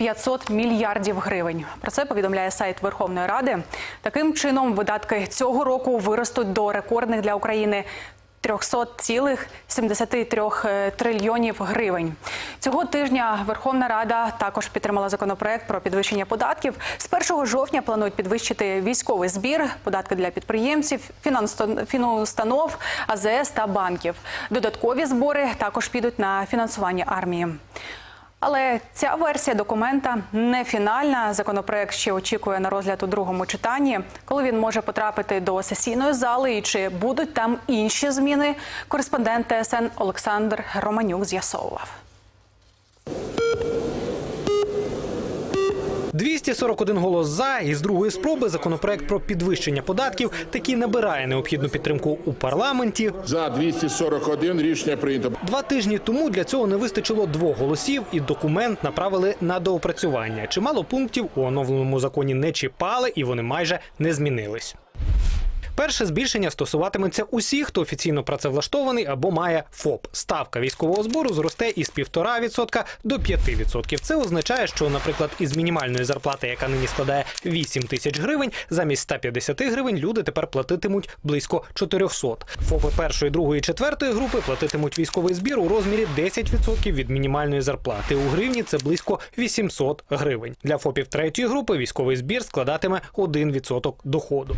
500 мільярдів гривень. Про це повідомляє сайт Верховної Ради. Таким чином, видатки цього року виростуть до рекордних для України 300,73 трильйонів гривень. Цього тижня Верховна Рада також підтримала законопроект про підвищення податків. З 1 жовтня планують підвищити військовий збір, податки для підприємців, фінустанов, АЗС та банків. Додаткові збори також підуть на фінансування армії. Але ця версія документа не фінальна. Законопроект ще очікує на розгляд у другому читанні. Коли він може потрапити до сесійної зали і чи будуть там інші зміни, кореспондент ТСН Олександр Романюк з'ясовував. 241 голос за і з другої спроби законопроект про підвищення податків таки набирає необхідну підтримку у парламенті. За 241 рішення прийнято. Два тижні тому для цього не вистачило двох голосів, і документ направили на доопрацювання. Чимало пунктів у оновленому законі не чіпали, і вони майже не змінились. Перше збільшення стосуватиметься усіх, хто офіційно працевлаштований або має ФОП. Ставка військового збору зросте із 1,5% до 5%. Це означає, що, наприклад, із мінімальної зарплати, яка нині складає 8 тисяч гривень, замість 150 гривень люди тепер платитимуть близько 400. ФОПи першої, другої, четвертої групи платитимуть військовий збір у розмірі 10% від мінімальної зарплати. У гривні це близько 800 гривень. Для ФОПів третьої групи військовий збір складатиме 1% доходу.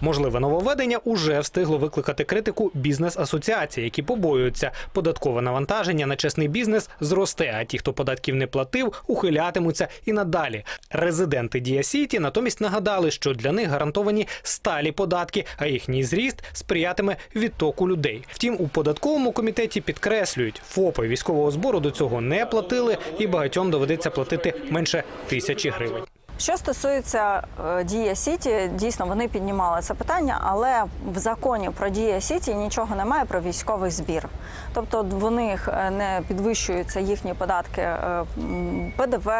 Можливе нововведення уже встигло викликати критику бізнес-асоціацій, які побоюються, податкове навантаження на чесний бізнес зросте, а ті, хто податків не платив, ухилятимуться і надалі. Резиденти Дія Сіті натомість нагадали, що для них гарантовані сталі податки, а їхній зріст сприятиме відтоку людей. Втім, у податковому комітеті підкреслюють, ФОПи військового збору до цього не платили, і багатьом доведеться платити менше тисячі гривень. Що стосується е, Дія Сіті, дійсно вони піднімали це питання, але в законі про Дія Сіті нічого немає про військовий збір. Тобто в них е, не підвищуються їхні податки е, ПДВ,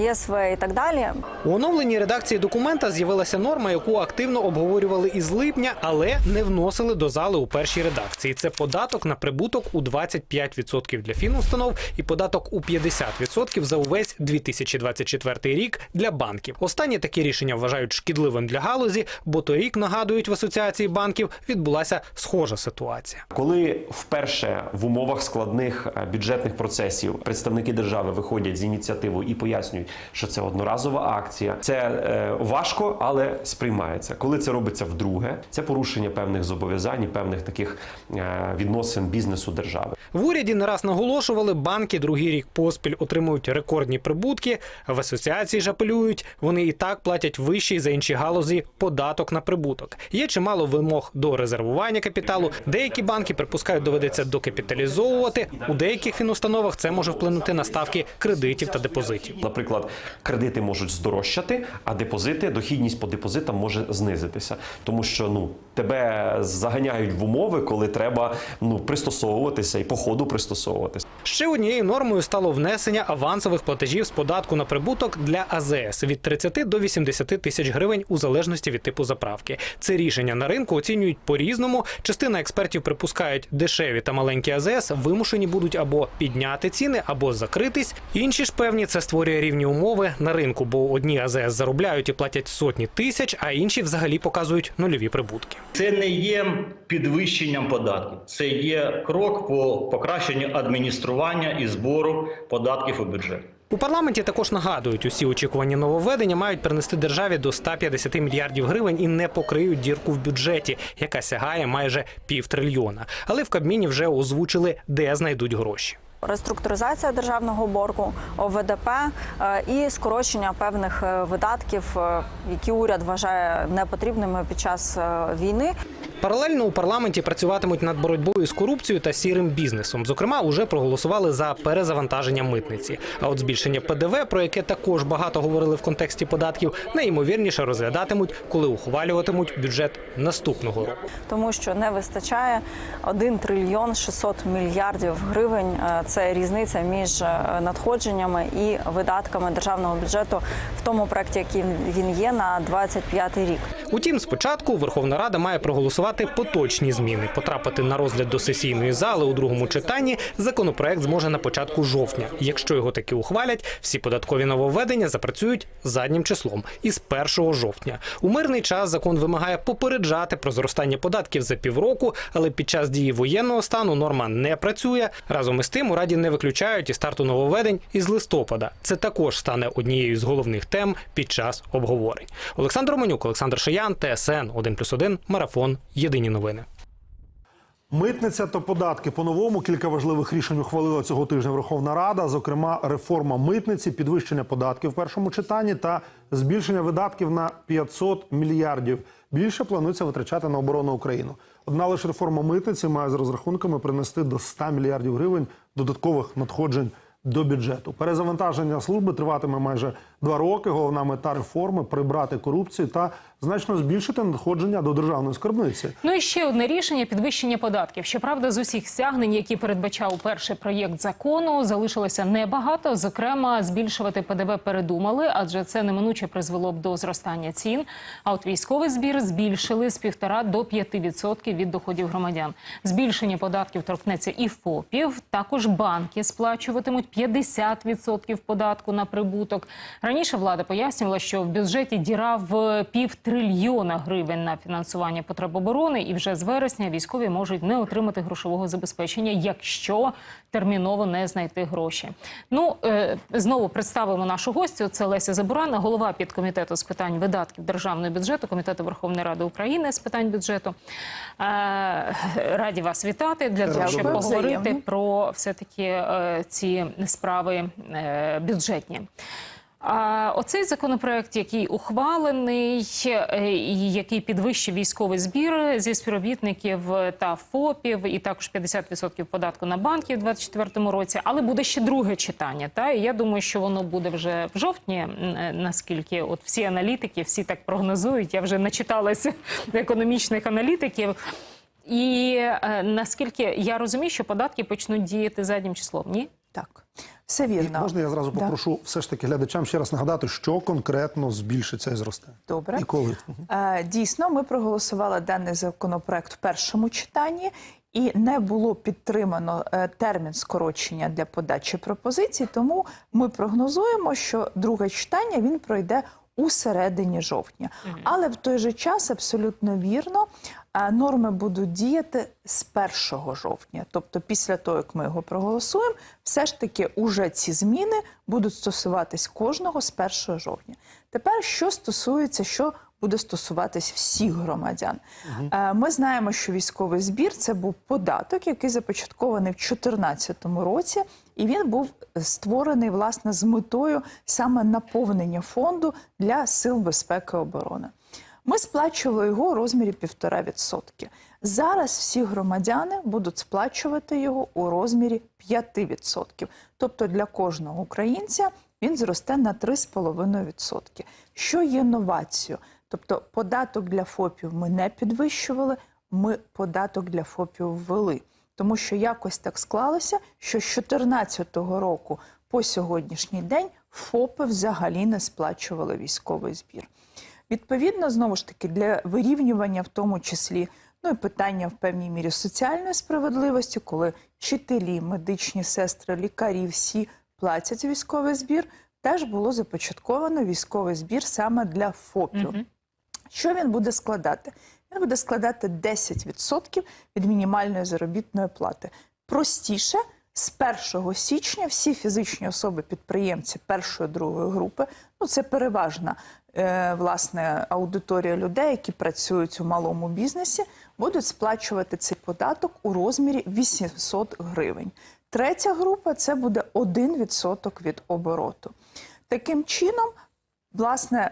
ЄСВ і так далі. У оновленій редакції документа з'явилася норма, яку активно обговорювали із липня, але не вносили до зали у першій редакції. Це податок на прибуток у 25% для фінустанов і податок у 50% за увесь 2024 рік для банків. Останні такі рішення вважають шкідливим для галузі, бо торік нагадують в асоціації банків відбулася схожа ситуація. Коли вперше в умовах складних е, бюджетних процесів представники держави виходять з ініціативою і пояснюють, що це одноразова акція, це е, важко, але сприймається. Коли це робиться вдруге, це порушення певних зобов'язань, і певних таких е, відносин бізнесу держави. В уряді не раз наголошували, банки другий рік поспіль отримують рекордні прибутки. В асоціації ж апелюють, вони і так платять вищий за інші галузі податок на прибуток. Є чимало вимог до резервування капіталу. Деякі банки припускають, доведеться докапіталізовувати. У деяких фінустановах це може вплинути на ставки кредитів та депозитів. Наприклад, кредити можуть здорожчати, а депозити, дохідність по депозитам може знизитися, тому що ну тебе заганяють в умови, коли треба ну пристосовуватися і по ходу пристосовуватися. Ще однією нормою стало внесення авансових платежів з податку на прибуток для АЗС від 30 до 80 тисяч гривень у залежності від типу заправки. Це рішення на ринку оцінюють по-різному. Частина експертів припускають, дешеві та маленькі АЗС вимушені будуть або підняти ціни, або закритись. Інші ж певні це створює рівні умови на ринку, бо одні АЗС заробляють і платять сотні тисяч, а інші взагалі показують нульові прибутки. Це не є підвищенням податків, це є крок по покращенню адміністрування і збору податків у бюджет. У парламенті також нагадують, усі очікувані нововведення мають принести державі до 150 мільярдів гривень і не покриють дірку в бюджеті, яка сягає майже півтрильйона. Але в Кабміні вже озвучили, де знайдуть гроші. Реструктуризація державного боргу, ОВДП е, і скорочення певних е, видатків, е, які уряд вважає непотрібними під час війни. Паралельно у парламенті працюватимуть над боротьбою з корупцією та сірим бізнесом. Зокрема, уже проголосували за перезавантаження митниці. А от збільшення ПДВ, про яке також багато говорили в контексті податків, найімовірніше розглядатимуть, коли ухвалюватимуть бюджет наступного року. тому що не вистачає 1 трильйон 600 мільярдів гривень. Е, Це різниця між е, надходженнями і видатками державного бюджету в тому проекті, який він є на 25 рік. Утім, спочатку Верховна Рада має проголосувати проголосувати поточні зміни. Потрапити на розгляд до сесійної зали у другому читанні законопроект зможе на початку жовтня. Якщо його таки ухвалять, всі податкові нововведення запрацюють заднім числом із 1 жовтня. У мирний час закон вимагає попереджати про зростання податків за півроку, але під час дії воєнного стану норма не працює. Разом із тим у раді не виключають і старту нововведень із листопада. Це також стане однією з головних тем під час обговорень. Олександр Романюк, Олександр Шиян, ТСН 1+,1, Марафон. Єдині новини. Митниця та податки по-новому кілька важливих рішень ухвалила цього тижня Верховна Рада. Зокрема, реформа митниці, підвищення податків в першому читанні та збільшення видатків на 500 мільярдів. Більше планується витрачати на оборону України. Одна лише реформа митниці має з розрахунками принести до 100 мільярдів гривень додаткових надходжень до бюджету. Перезавантаження служби триватиме майже два роки. Головна мета реформи прибрати корупцію та значно збільшити надходження до державної скарбниці. Ну і ще одне рішення підвищення податків. Щоправда, з усіх стягнень, які передбачав перший проєкт закону, залишилося небагато. Зокрема, збільшувати ПДВ передумали, адже це неминуче призвело б до зростання цін. А от військовий збір збільшили з півтора до 5% від доходів громадян. Збільшення податків торкнеться і ФОПів. Також банки сплачуватимуть 50% податку на прибуток. Раніше влада пояснювала, що в бюджеті діра в пів трильйона гривень на фінансування потреб оборони, і вже з вересня військові можуть не отримати грошового забезпечення, якщо терміново не знайти гроші. Ну е, знову представимо нашу гостю. Це Леся Забурана, голова підкомітету з питань видатків державного бюджету комітету Верховної Ради України з питань бюджету. Е, раді вас вітати для того, щоб поговорити про все таки е, ці справи е, бюджетні. Оцей законопроект, який ухвалений, е, і який підвищив військовий збір зі співробітників та ФОПів, і також 50% податку на банки в 2024 році. Але буде ще друге читання. Та і я думаю, що воно буде вже в жовтні. е, Наскільки от всі аналітики, всі так прогнозують. Я вже начиталася економічних аналітиків. І е, наскільки я розумію, що податки почнуть діяти заднім числом, ні? Так, все І вірно. можна я зразу попрошу все ж таки глядачам ще раз нагадати, що конкретно збільшиться і зросте. Добре. І коли. Е, Дійсно, ми проголосували даний законопроект в першому читанні. І не було підтримано е, термін скорочення для подачі пропозицій, тому ми прогнозуємо, що друге читання він пройде у середині жовтня. Але в той же час абсолютно вірно, е, норми будуть діяти з 1 жовтня. Тобто, після того, як ми його проголосуємо, все ж таки уже ці зміни будуть стосуватись кожного з 1 жовтня. Тепер, що стосується, що буде стосуватись всіх громадян. Е, Ми знаємо, що військовий збір це був податок, який започаткований в 2014 році, і він був створений власне з метою саме наповнення фонду для сил безпеки і оборони. Ми сплачували його у розмірі 1,5%. Зараз всі громадяни будуть сплачувати його у розмірі 5%. Тобто для кожного українця він зросте на 3,5%. Що є новацією? Тобто податок для ФОПів ми не підвищували, ми податок для ФОПів ввели. Тому що якось так склалося, що з 2014 року по сьогоднішній день ФОПи взагалі не сплачували військовий збір. Відповідно, знову ж таки, для вирівнювання, в тому числі, ну і питання в певній мірі соціальної справедливості, коли вчителі, медичні сестри, лікарі всі платять військовий збір, теж було започатковано військовий збір саме для ФОПів. Що він буде складати? Він буде складати 10% від мінімальної заробітної плати. Простіше, з 1 січня всі фізичні особи-підприємці першої другої групи, ну це переважна е, власне аудиторія людей, які працюють у малому бізнесі, будуть сплачувати цей податок у розмірі 800 гривень. Третя група це буде 1% від обороту. Таким чином, власне,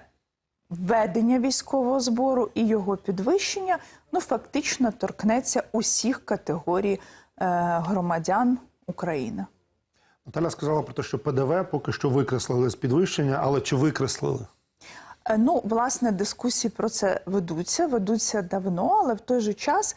введення військового збору і його підвищення ну фактично торкнеться усіх категорій е, громадян України. Наталя сказала про те, що ПДВ поки що викреслили з підвищення, але чи викреслили? Е, Ну, власне, дискусії про це ведуться, ведуться давно, але в той же час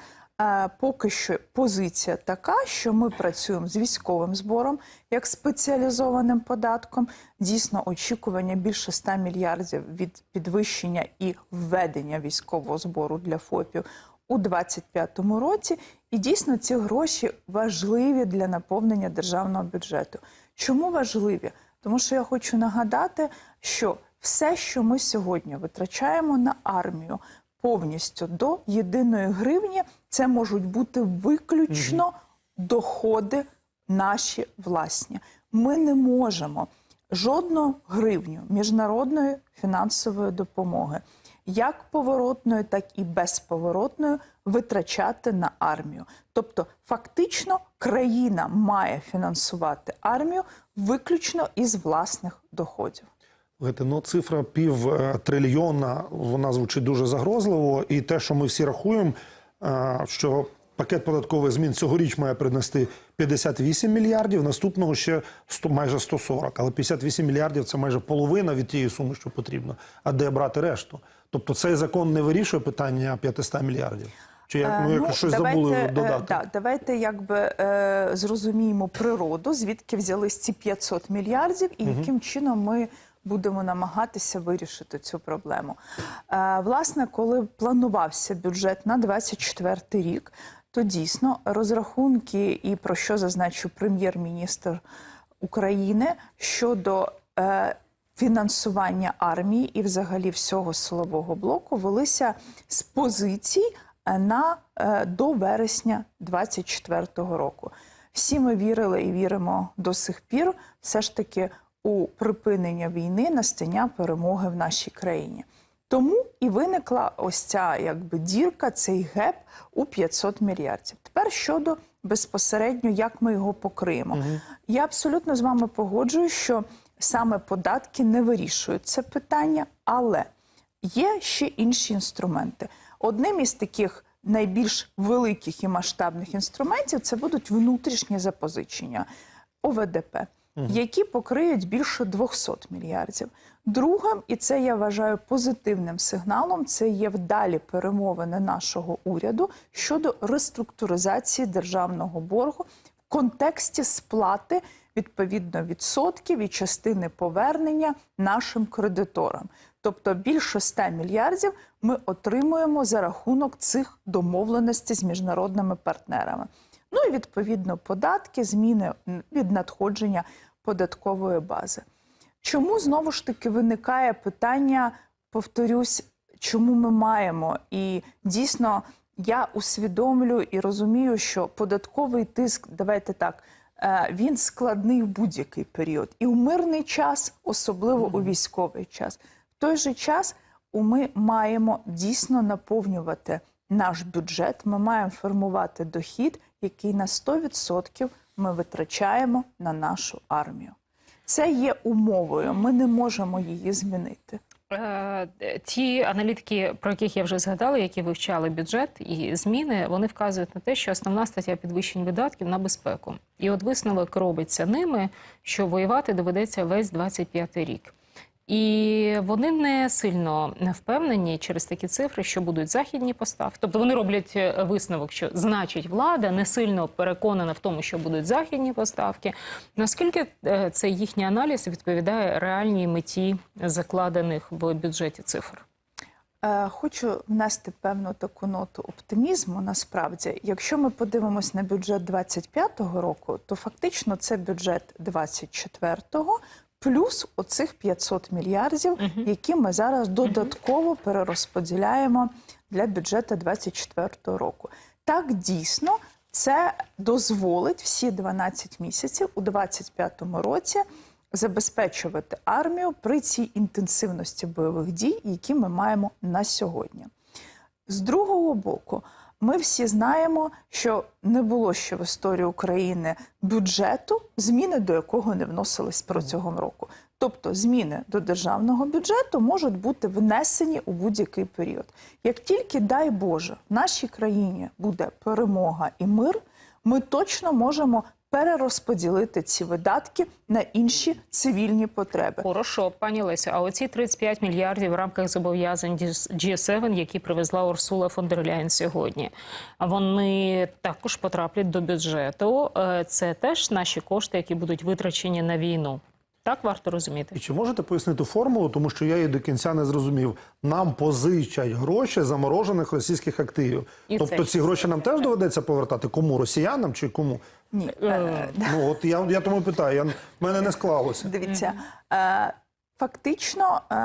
поки що позиція така, що ми працюємо з військовим збором як спеціалізованим податком. Дійсно, очікування більше 100 мільярдів від підвищення і введення військового збору для ФОПів у 2025 році. І дійсно ці гроші важливі для наповнення державного бюджету. Чому важливі? Тому що я хочу нагадати, що все, що ми сьогодні витрачаємо на армію повністю до єдиної гривні, це можуть бути виключно доходи наші власні. Ми не можемо жодну гривню міжнародної фінансової допомоги, як поворотної, так і безповоротної, витрачати на армію. Тобто, фактично, країна має фінансувати армію виключно із власних доходів. Ну цифра пів е, трильйона, вона звучить дуже загрозливо. І те, що ми всі рахуємо, е, що пакет податкових змін цьогоріч має принести 58 мільярдів, наступного ще 100, майже 140. Але 58 мільярдів це майже половина від тієї суми, що потрібно. А де брати решту? Тобто цей закон не вирішує питання 500 мільярдів. Чи як, ну, Е, як щось забули е, додати? да, давайте якби е, зрозуміємо природу, звідки взялись ці 500 мільярдів, і яким чином ми будемо намагатися вирішити цю проблему. Е, власне, коли планувався бюджет на 24 рік, то дійсно розрахунки, і про що зазначив прем'єр-міністр України щодо е, фінансування армії і взагалі всього силового блоку велися з позицій е, на до вересня 24-го року. Всі ми вірили і віримо до сих пір, все ж таки у припинення війни, настання перемоги в нашій країні. Тому і виникла ось ця якби дірка, цей геп у 500 мільярдів. Тепер щодо безпосередньо, як ми його покриємо. Я абсолютно з вами погоджуюсь, що саме податки не вирішують це питання, але є ще інші інструменти. Одним із таких найбільш великих і масштабних інструментів це будуть внутрішні запозичення ОВДП, які покриють більше 200 мільярдів. Другим, і це я вважаю позитивним сигналом, це є вдалі перемовини нашого уряду щодо реструктуризації державного боргу в контексті сплати відповідно відсотків і частини повернення нашим кредиторам. Тобто більше 100 мільярдів ми отримуємо за рахунок цих домовленостей з міжнародними партнерами. Ну і відповідно податки, зміни від надходження податкової бази. Чому знову ж таки виникає питання, повторюсь, чому ми маємо? І дійсно я усвідомлюю і розумію, що податковий тиск, давайте так, е, він складний в будь-який період. І у мирний час, особливо у військовий час. В той же час ми маємо дійсно наповнювати наш бюджет, ми маємо формувати дохід, який на 100% ми витрачаємо на нашу армію. Це є умовою, ми не можемо її змінити. Е, Ті аналітики, про яких я вже згадала, які вивчали бюджет і зміни, вони вказують на те, що основна стаття підвищень видатків на безпеку. І от висновок робиться ними, що воювати доведеться весь 25-й рік. І вони не сильно впевнені через такі цифри, що будуть західні поставки. Тобто вони роблять е, висновок, що значить влада не сильно переконана в тому, що будуть західні поставки. Наскільки е, цей їхній аналіз відповідає реальній меті закладених в бюджеті цифр? Е, Хочу внести певну таку ноту оптимізму. Насправді, якщо ми подивимось на бюджет 25-го року, то фактично це бюджет 24-го, плюс оцих 500 мільярдів, які ми зараз додатково перерозподіляємо для бюджету 24-го року. Так дійсно це дозволить всі 12 місяців у 25-му році забезпечувати армію при цій інтенсивності бойових дій, які ми маємо на сьогодні. З другого боку, ми всі знаємо, що не було ще в історії України бюджету, зміни до якого не вносились протягом року. Тобто зміни до державного бюджету можуть бути внесені у будь-який період. Як тільки, дай Боже, в нашій країні буде перемога і мир, ми точно можемо перерозподілити ці видатки на інші цивільні потреби. Хорошо, пані Лесю, а оці 35 мільярдів в рамках зобов'язань G7, які привезла Урсула фон дер Ляйн сьогодні, вони також потраплять до бюджету. Е, Це теж наші кошти, які будуть витрачені на війну. Так варто розуміти. І чи можете пояснити формулу, тому що я її до кінця не зрозумів. Нам позичать гроші заморожених російських активів. І тобто це ці гроші нам теж доведеться повертати? Кому? Росіянам чи кому? Ні, е, Ну от я, я тому питаю, я, в мене не склалося. Дивіться, е, фактично е,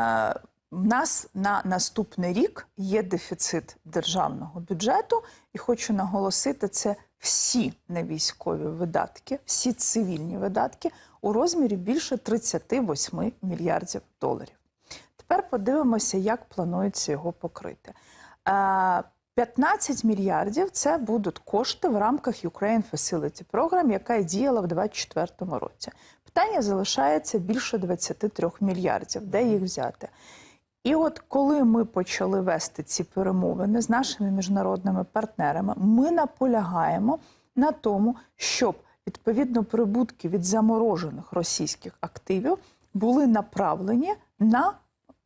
в нас на наступний рік є дефіцит державного бюджету, і хочу наголосити, це всі невійськові видатки, всі цивільні видатки у розмірі більше 38 мільярдів доларів. Тепер подивимося, як планується його покрити. Е, 15 мільярдів це будуть кошти в рамках Ukraine Facility Program, яка діяла в 2024 році. Питання залишається більше 23 мільярдів. Де їх взяти? І от коли ми почали вести ці перемовини з нашими міжнародними партнерами, ми наполягаємо на тому, щоб відповідно прибутки від заморожених російських активів були направлені на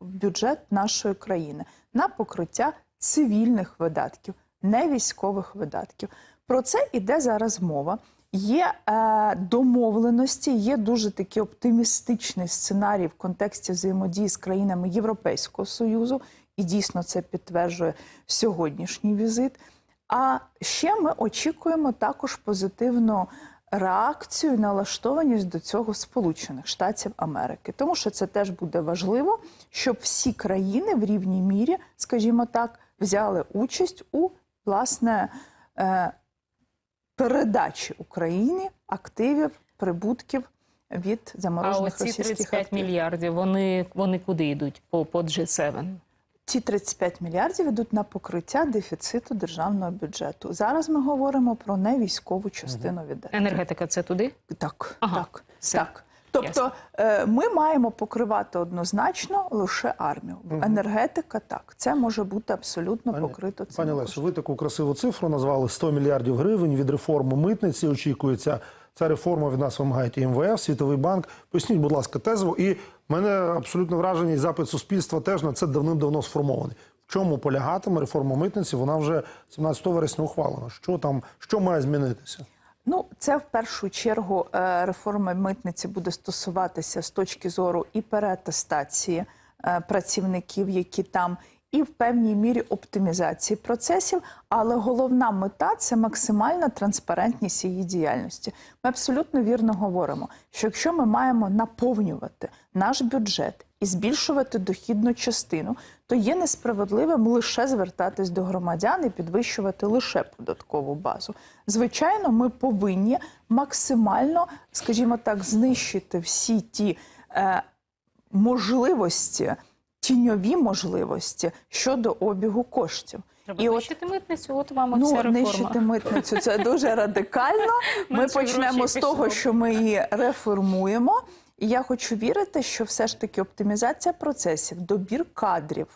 бюджет нашої країни на покриття цивільних видатків, не військових видатків. Про це іде зараз мова. Є е, домовленості, є дуже такий оптимістичний сценарій в контексті взаємодії з країнами Європейського Союзу, і дійсно це підтверджує сьогоднішній візит. А ще ми очікуємо також позитивну реакцію, налаштованість до цього Сполучених Штатів Америки, тому що це теж буде важливо, щоб всі країни в рівній мірі, скажімо так, взяли участь у власне е, передачі Україні активів, прибутків від А заморожених оці російських 35 активів. мільярдів, вони, вони куди йдуть по, по G7? Ці 35 мільярдів йдуть на покриття дефіциту державного бюджету. Зараз ми говоримо про невійськову частину видатків. Енергетика це туди? Так, Ага, так, все. так. Тобто е, ми маємо покривати однозначно лише армію. Енергетика так, це може бути абсолютно покрито цим. Пані. Лесю, ви таку красиву цифру назвали 100 мільярдів гривень від реформи митниці. Очікується. Ця реформа від нас вимагають і МВФ, Світовий банк. Поясніть, будь ласка, тезово. І мене абсолютно враження, і запит суспільства теж на це давним-давно сформований. В чому полягатиме реформа митниці? Вона вже 17 вересня ухвалена. Що там, що має змінитися? Ну, це в першу чергу е, реформа митниці буде стосуватися з точки зору і переатестації е, працівників, які там, і в певній мірі оптимізації процесів. Але головна мета це максимальна транспарентність її діяльності. Ми абсолютно вірно говоримо, що якщо ми маємо наповнювати наш бюджет і збільшувати дохідну частину, то є несправедливим лише звертатись до громадян і підвищувати лише податкову базу. Звичайно, ми повинні максимально, скажімо так, знищити всі ті е, можливості, тіньові можливості щодо обігу коштів. Треба І от митницю, от вам Ну, оця реформа. нищити митницю це дуже радикально. Ми почнемо з того, що ми її реформуємо. І я хочу вірити, що все ж таки оптимізація процесів, добір кадрів,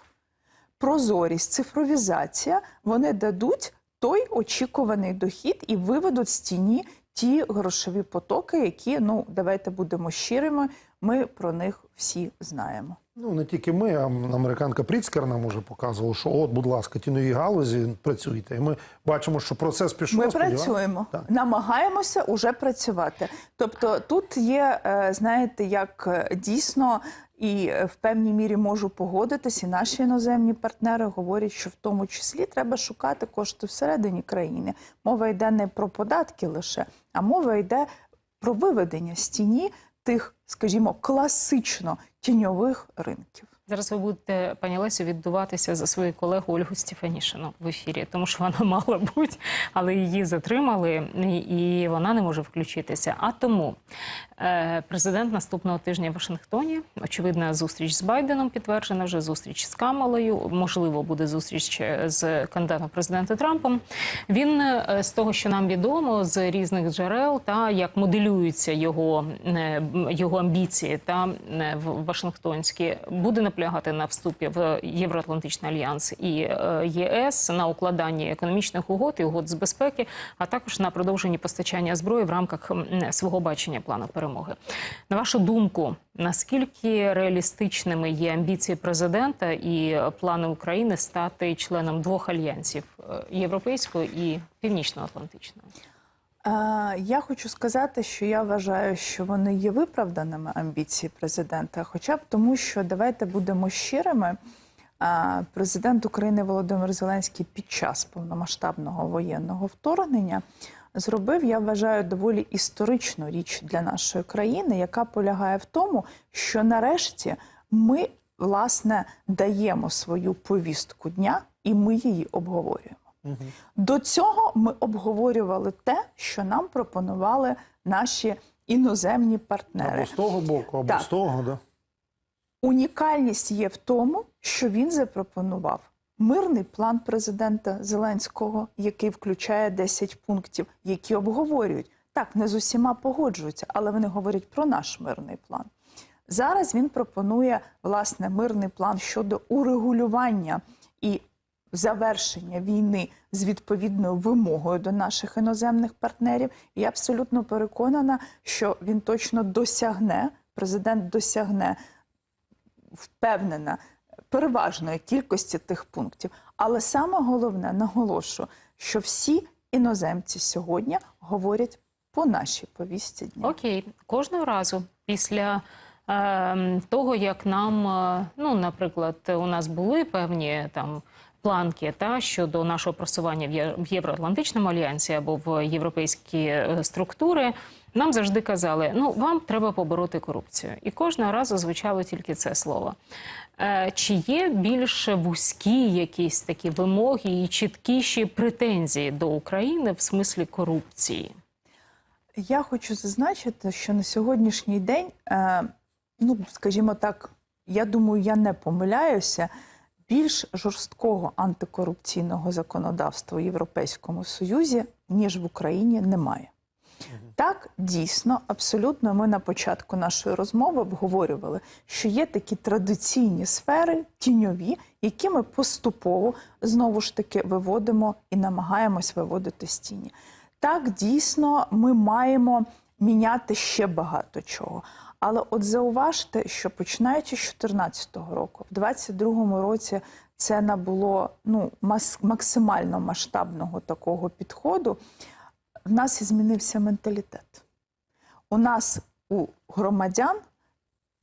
прозорість, цифровізація вони дадуть той очікуваний дохід і виведуть з тіні ті грошові потоки, які ну давайте будемо щирими. Ми про них всі знаємо. Ну не тільки ми, а американка Пріцкер нам уже показувала, що от, будь ласка, ті нові галузі працюйте. І ми бачимо, що процес пішов. Ми працюємо, Так. намагаємося уже працювати. Тобто, тут є, е, знаєте, як е, дійсно. І е, в певній мірі можу погодитись, і наші іноземні партнери говорять, що в тому числі треба шукати кошти всередині країни. Мова йде не про податки лише, а мова йде про виведення з тіні тих, скажімо, класично тіньових ринків. Зараз ви будете, пані Лесю, віддуватися за свою колегу Ольгу Стефанішину в ефірі, тому що вона мала бути, але її затримали, і вона не може включитися. А тому е, президент наступного тижня в Вашингтоні, очевидна зустріч з Байденом підтверджена, вже зустріч з Камалою. Можливо, буде зустріч з кандидатом президента Трампом. Він е, з того, що нам відомо, з різних джерел, та як моделюються його, е, його амбіції та е, в Вашингтонські, буде наполягати на вступі в Євроатлантичний альянс і е, ЄС на укладанні економічних угод і угод з безпеки, а також на продовженні постачання зброї в рамках свого бачення плану перемоги. На вашу думку, наскільки реалістичними є амбіції президента і плани України стати членом двох альянсів е, європейського і північно-атлантичного? Я хочу сказати, що я вважаю, що вони є виправданими амбіції президента, хоча б тому, що давайте будемо щирими. Президент України Володимир Зеленський під час повномасштабного воєнного вторгнення зробив, я вважаю, доволі історичну річ для нашої країни, яка полягає в тому, що нарешті ми власне даємо свою повістку дня і ми її обговорюємо. До цього ми обговорювали те, що нам пропонували наші іноземні партнери. Або з того боку, або Так. з того, да. Унікальність є в тому, що він запропонував мирний план президента Зеленського, який включає 10 пунктів, які обговорюють. Так, не з усіма погоджуються, але вони говорять про наш мирний план. Зараз він пропонує власне мирний план щодо урегулювання і завершення війни з відповідною вимогою до наших іноземних партнерів. І я абсолютно переконана, що він точно досягне, президент досягне впевнена переважної кількості тих пунктів. Але саме головне наголошую, що всі іноземці сьогодні говорять по нашій повісті дня. Окей, кожного разу після е, того, як нам, е, ну, наприклад, у нас були певні там. Планки та щодо нашого просування в Євроатлантичному альянсі або в європейські е, структури, нам завжди казали: ну вам треба побороти корупцію, і кожного разу звучало тільки це слово. Е, Чи є більш вузькі якісь такі вимоги і чіткіші претензії до України в смислі корупції? Я хочу зазначити, що на сьогоднішній день, е, ну скажімо так, я думаю, я не помиляюся. Більш жорсткого антикорупційного законодавства в Європейському Союзі, ніж в Україні, немає. Так, дійсно, абсолютно, ми на початку нашої розмови обговорювали, що є такі традиційні сфери, тіньові, які ми поступово знову ж таки виводимо і намагаємось виводити з тіні. Так, дійсно, ми маємо міняти ще багато чого. Але от зауважте, що починаючи з 2014 року, в 2022 році це набуло ну, максимально масштабного такого підходу. В нас і змінився менталітет. У нас у громадян,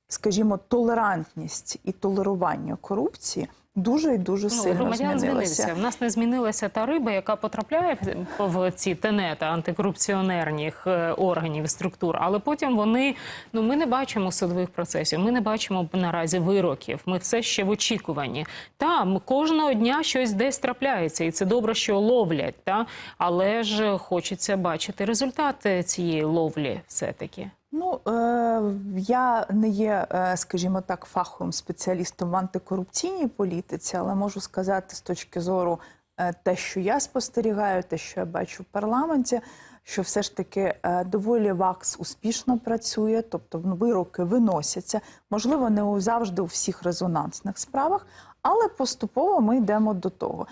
скажімо, толерантність і толерування корупції дуже і дуже Ну, сильно громадян змінилися. В нас не змінилася та риба, яка потрапляє в- в ці тенета антикорупціонерних е, органів і структур. Але потім вони ну ми не бачимо судових процесів. Ми не бачимо наразі вироків. Ми все ще в очікуванні. Там кожного дня щось десь трапляється, і це добре, що ловлять. Та але ж хочеться бачити результати цієї ловлі, все таки. Ну, е, я не є, е, скажімо так, фаховим спеціалістом в антикорупційній політиці, але можу сказати з точки зору е, те, що я спостерігаю, те, що я бачу в парламенті, що все ж таки доволі ВАКС успішно працює, тобто вироки виносяться. Можливо, не завжди у всіх резонансних справах, але поступово ми йдемо до того.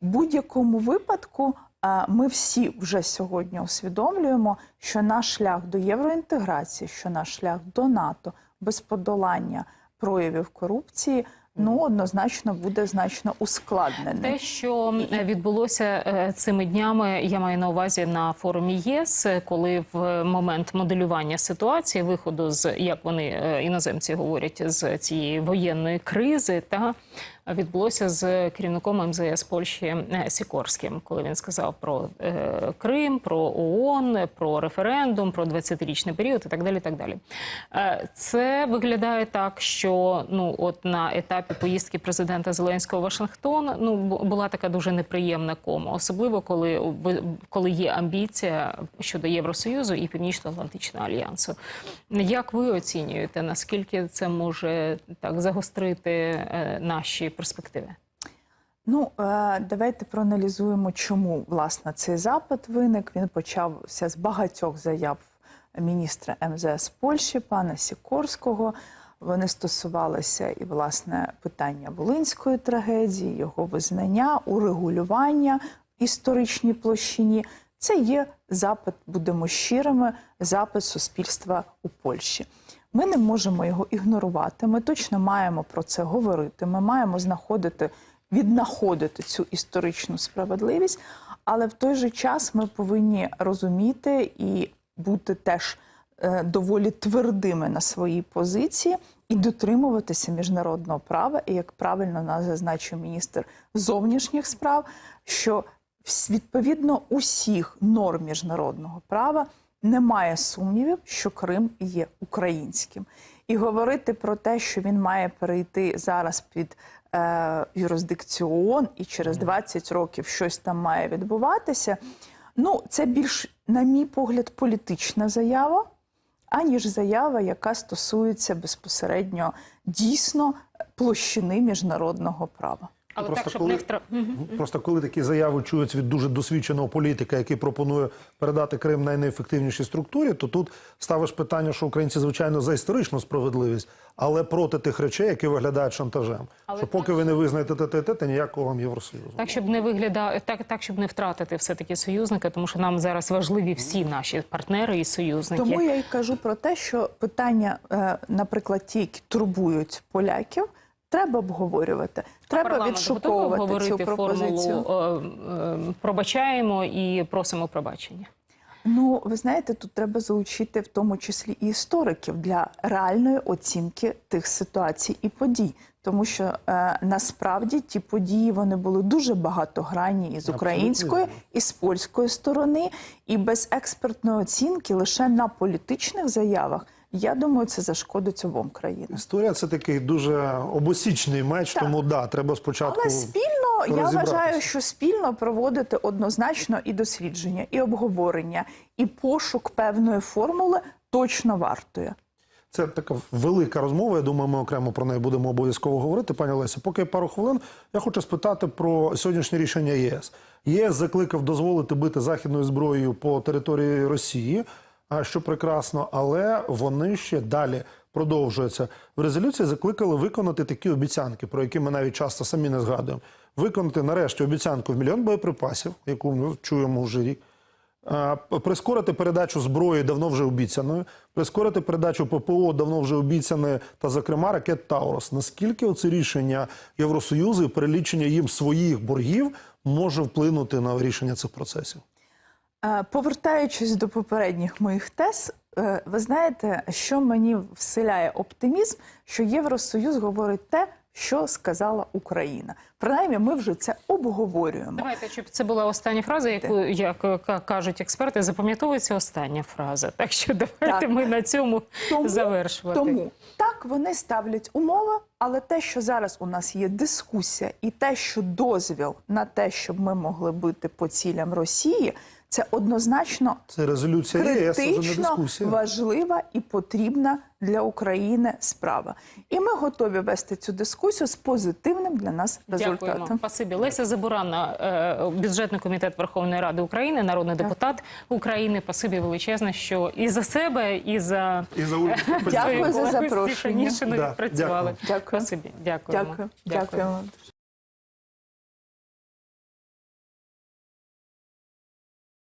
В будь-якому випадку ми всі вже сьогодні усвідомлюємо, що наш шлях до євроінтеграції, що наш шлях до НАТО без подолання проявів корупції, ну однозначно буде значно ускладнений. Те, що відбулося е, цими днями, я маю на увазі на форумі ЄС, коли в момент моделювання ситуації, виходу з як вони е, іноземці говорять, з цієї воєнної кризи, та відбулося з керівником МЗС Польщі е, Сікорським, коли він сказав про е, Крим, про ООН, про референдум, про 20-річний період і так далі. Так далі. Е, Це виглядає так, що ну от на етапі поїздки президента Зеленського в Вашингтон ну була така дуже неприємна кома, особливо коли коли є амбіція щодо Євросоюзу і Північно-Атлантичного альянсу. Як ви оцінюєте, наскільки це може так загострити наші перспективи? Ну, е, давайте проаналізуємо, чому власне цей запит виник. Він почався з багатьох заяв міністра МЗС Польщі, пана Сікорського. Вони стосувалися і власне питання Волинської трагедії, його визнання, урегулювання в історичній площині. Це є запит, будемо щирими, запит суспільства у Польщі. Ми не можемо його ігнорувати. Ми точно маємо про це говорити. Ми маємо знаходити, віднаходити цю історичну справедливість. Але в той же час ми повинні розуміти і бути теж е, доволі твердими на своїй позиції і дотримуватися міжнародного права. І як правильно нас зазначив міністр зовнішніх справ, що відповідно усіх норм міжнародного права немає сумнівів, що Крим є українським. І говорити про те, що він має перейти зараз під е, юрисдикцію ООН і через 20 років щось там має відбуватися. Ну, це більш, на мій погляд, політична заява, аніж заява, яка стосується безпосередньо дійсно площини міжнародного права. Але Просто так, щоб коли- не втра... Просто коли такі заяви чують від дуже досвідченого політика, який пропонує передати Крим найнеефективнішій структурі, то тут ставиш питання, що українці, звичайно, за історичну справедливість, але проти тих речей, які виглядають шантажем. Але що поки ви не визнаєте те, те, те, то ніякого вам Євросоюзу. Так, щоб не виглядає так, так, щоб не втратити все таки союзника, тому що нам зараз важливі всі наші партнери і союзники. Тому я й кажу про те, що питання, е, наприклад, ті, які турбують поляків, треба обговорювати. Треба відшуковувати цю пропозицію. формулу е, е, пробачаємо і просимо пробачення. Ну, ви знаєте, тут треба залучити в тому числі і істориків для реальної оцінки тих ситуацій і подій. Тому що е, насправді ті події вони були дуже багатогранні і з української, і з польської сторони, і без експертної оцінки лише на політичних заявах. Я думаю, це зашкодить обом країнам. Історія це такий дуже обосічний меч, Так. тому да, треба спочатку. Але спільно я вважаю, що спільно проводити однозначно і дослідження, і обговорення, і пошук певної формули точно вартує. Це така велика розмова. Я думаю, ми окремо про неї будемо обов'язково говорити. Пані Леся, поки пару хвилин, я хочу спитати про сьогоднішнє рішення ЄС. ЄС закликав дозволити бити західною зброєю по території Росії, що прекрасно, але вони ще далі продовжуються. В резолюції закликали виконати такі обіцянки, про які ми навіть часто самі не згадуємо. Виконати нарешті обіцянку в мільйон боєприпасів, яку ми чуємо вже рік. Прискорити передачу зброї давно вже обіцяною, прискорити передачу ППО давно вже обіцяної, та, зокрема, ракет Таурос. Наскільки оце рішення Євросоюзу і перелічення їм своїх боргів може вплинути на рішення цих процесів? Е, Повертаючись до попередніх моїх тез, е, ви знаєте, що мені вселяє оптимізм, що Євросоюз говорить те, що сказала Україна. Принаймні, ми вже це обговорюємо. Давайте, щоб це була остання фраза, яку як е, кажуть експерти, запам'ятовується остання фраза. Так що давайте Так. ми на цьому Тому, завершувати. тому так вони ставлять умови, але те, що зараз у нас є дискусія, і те, що дозвіл на те, щоб ми могли бити по цілям Росії, це однозначно Це резолюція ЄС, це критично дискусія. важлива і потрібна для України справа. І ми готові вести цю дискусію з позитивним для нас Дякуємо. результатом. Спасибі. Леся Забуранна, е, бюджетний комітет Верховної Ради України, народний депутат України. Спасибі величезне, що і за себе, і за І за участь. Дякую за запрошення. Да, відпрацювали. Дякую. Спасибі. Дякуємо. Дякую. Дякуємо.